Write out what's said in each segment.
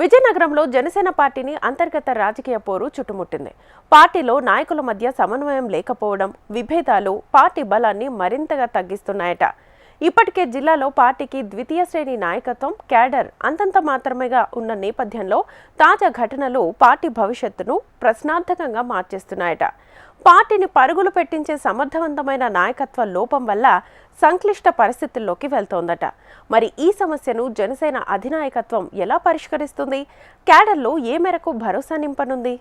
విజయనగరంలో జనసేన పార్టీని అంతర్గత రాజకీయ పోరు చుట్టుముట్టింది. పార్టీలో నాయకుల మధ్య సమన్వయం లేకపోవడం విభేదాలు పార్టీ బలాన్ని మరింతగా తగ్గిస్తున్నాయట. ఇప్పటికే జిల్లాలో పార్టీకి ద్వితీయ శ్రేణి నాయకత్వం క్యాడర్ అంతంత మాత్రమేగా ఉన్న నేపథ్యంలో తాజా ఘటనలు పార్టీ భవిష్యత్తును ప్రశ్నార్థకంగా మార్చేస్తున్నాయట. పార్టీని పరుగులు పెట్టించే సమర్థవంతమైన నాయకత్వ లోపం వల్ల సంక్లిష్ట పరిస్థితుల్లోకి వెళ్తోందట. మరి ఈ సమస్యను జనసేన అధినాయకత్వం ఎలా పరిష్కరిస్తుంది? క్యాడర్లో ఏ మేరకు భరోసా నింపనుంది?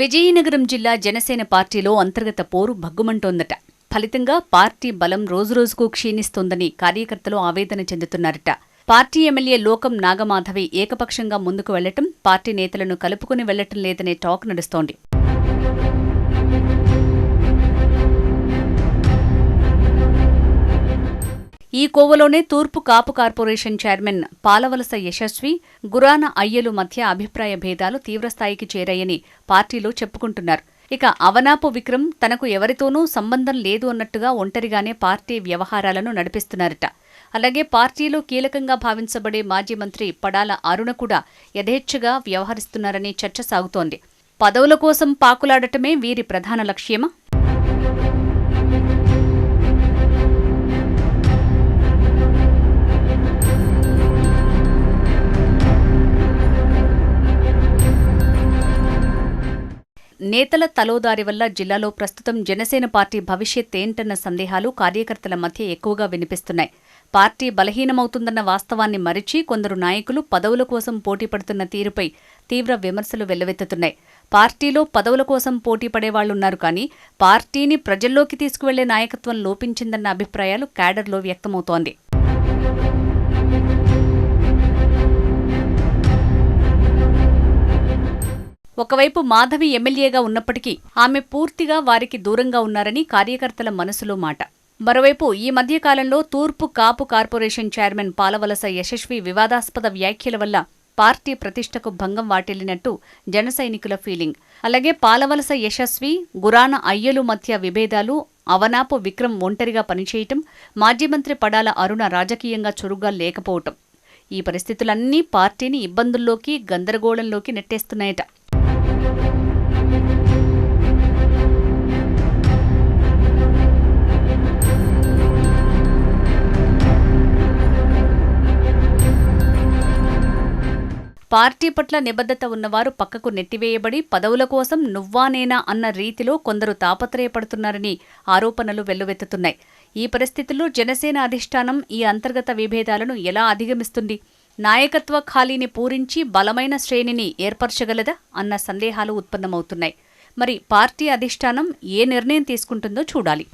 విజయనగరం జిల్లా జనసేన పార్టీలో అంతర్గత పోరు భగ్గుమంటోందట. ఫలితంగా పార్టీ బలం రోజురోజుకు క్షీణిస్తోందని కార్యకర్తలు ఆవేదన చెందుతున్నారట. పార్టీ ఎమ్మెల్యే లోకం నాగమాధవి ఏకపక్షంగా ముందుకు వెళ్ళటం పార్టీ నేతలను కలుపుకుని వెళ్ళటం లేదనే టాక్ నడుస్తోంది. ఈ కోవలోనే తూర్పు కాపు కార్పొరేషన్ చైర్మన్ పాలవలస యశస్వి గురాన అయ్యలు మధ్య అభిప్రాయ భేదాలు తీవ్రస్థాయికి చేరాయని పార్టీలో చెప్పుకుంటున్నారు. ఇక అవనాపు విక్రమ్ తనకు ఎవరితోనూ సంబంధం లేదు అన్నట్టుగా ఒంటరిగానే పార్టీ వ్యవహారాలను నడిపిస్తున్నారట. అలాగే పార్టీలో కీలకంగా భావించబడే మాజీ మంత్రి పడాల అరుణ కూడా యథేచ్ఛగా వ్యవహరిస్తున్నారని చర్చ సాగుతోంది. పదవుల కోసం పాకులాడటమే వీరి ప్రధాన లక్ష్యమా? నేతల తలోదారి వల్ల జిల్లాలో ప్రస్తుతం జనసేన పార్టీ భవిష్యత్ ఏంటన్న సందేహాలు కార్యకర్తల మధ్య ఎక్కువగా వినిపిస్తున్నాయి. పార్టీ బలహీనమవుతుందన్న వాస్తవాన్ని మరిచి కొందరు నాయకులు పదవుల కోసం పోటీ పడుతున్న తీరుపై తీవ్ర విమర్శలు వెల్లువెత్తుతున్నాయి. పార్టీలో పదవుల కోసం పోటీ పడేవాళ్ళున్నారు కానీ పార్టీని ప్రజల్లోకి తీసుకువెళ్ళే నాయకత్వం లోపించిందన్న అభిప్రాయాలు క్యాడర్లో వ్యక్తమవుతోంది. ఒకవైపు మాధవి ఎమ్మెల్యేగా ఉన్నప్పటికీ ఆమె పూర్తిగా వారికి దూరంగా ఉన్నారని కార్యకర్తల మనసులో మాట. మరోవైపు ఈ మధ్యకాలంలో తూర్పు కాపు కార్పొరేషన్ చైర్మన్ పాలవలస యశస్వి వివాదాస్పద వ్యాఖ్యల వల్ల పార్టీ ప్రతిష్టకు భంగం వాటిల్లినట్టు జనసైనికుల ఫీలింగ్. అలాగే పాలవలస యశస్వి గురాన అయ్యలు మధ్య విభేదాలు అవనాపు విక్రమ్ ఒంటరిగా పనిచేయటం మాజీ మంత్రి పడాల అరుణ రాజకీయంగా చురుగ్గా లేకపోవటం. ఈ పరిస్థితులన్నీ పార్టీని ఇబ్బందుల్లోకి గందరగోళంలోకి నెట్టేస్తున్నాయట. పార్టీ పట్ల నిబద్ధత ఉన్నవారు పక్కకు నెట్టివేయబడి పదవుల కోసం నువ్వానేనా అన్న రీతిలో కొందరు తాపత్రయపడుతున్నారని ఆరోపణలు వెల్లువెత్తుతున్నాయి. ఈ పరిస్థితుల్లో జనసేన అధిష్టానం ఈ అంతర్గత విభేదాలను ఎలా అధిగమిస్తుంది? నాయకత్వ ఖాళీని పూరించి బలమైన శ్రేణిని ఏర్పరచగలదా అన్న సందేహాలు ఉత్పన్నమవుతున్నాయి. మరి పార్టీ అధిష్టానం ఏ నిర్ణయం తీసుకుంటుందో చూడాలి.